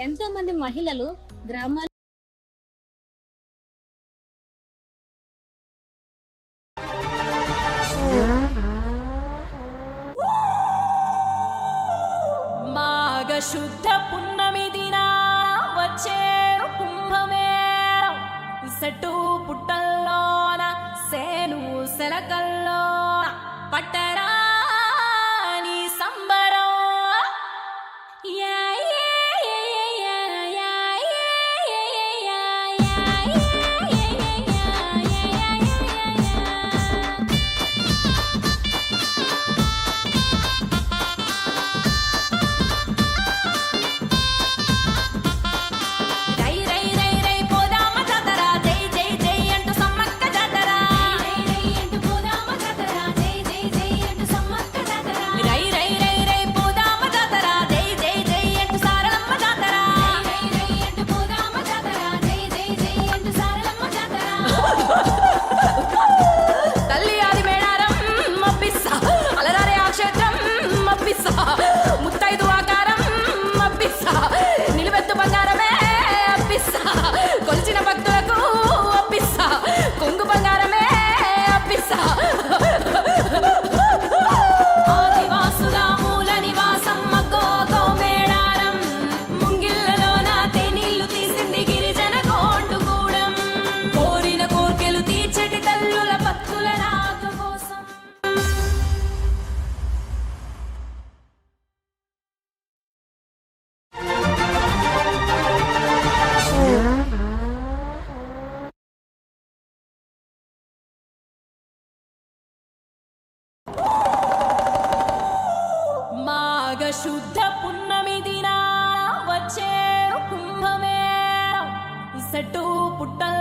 ఎంతో మంది మహిళలు గ్రామాల శుద్ధ పున్నమి దినా వచ్చేరు కుంభమేరం సెట్టు పుట్టల్లోన సేను సెలకల్లో శుద్ధ పున్నమి దినా వచ్చే కుంభమేళ. ఇసట్టు పుట్టల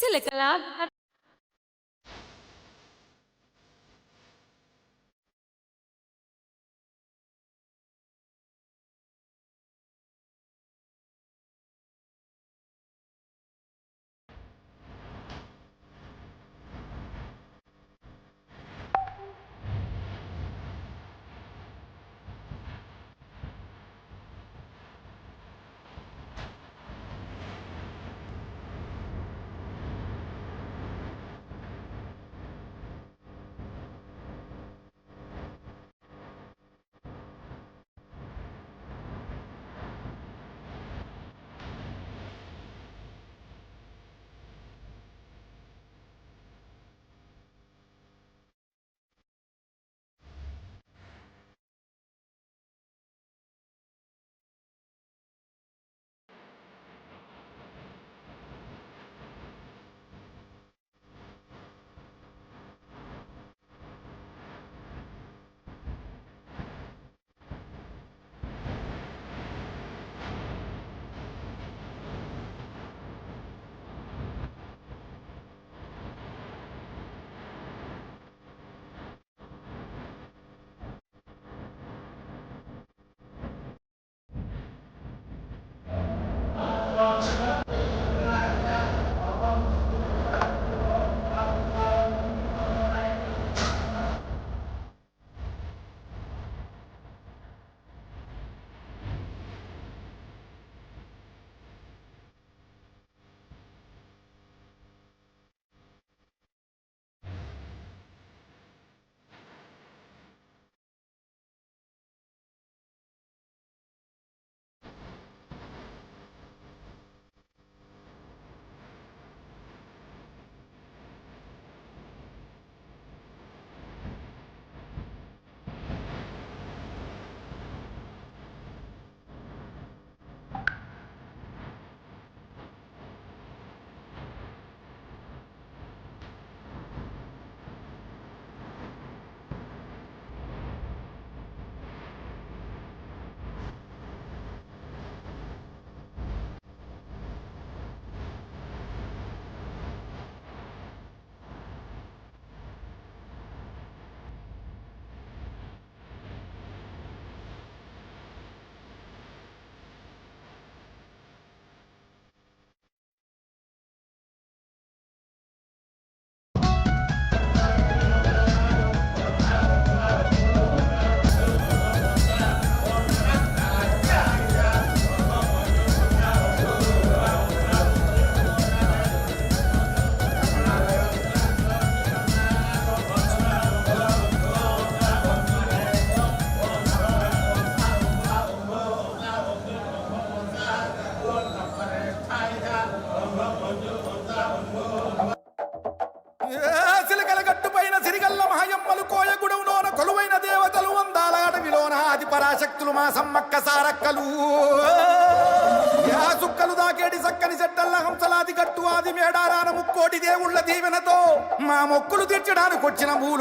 Silica Lab మా సమ్మక్క సారక్కలు. యా సుక్కలు సక్కని చెట్టల్ల హంసలాది గట్టు ఆది మేడారాన ముక్కోటి దేవుళ్ళ దీవెనతో మా మొక్కులు తీర్చడానికి వచ్చిన మూలు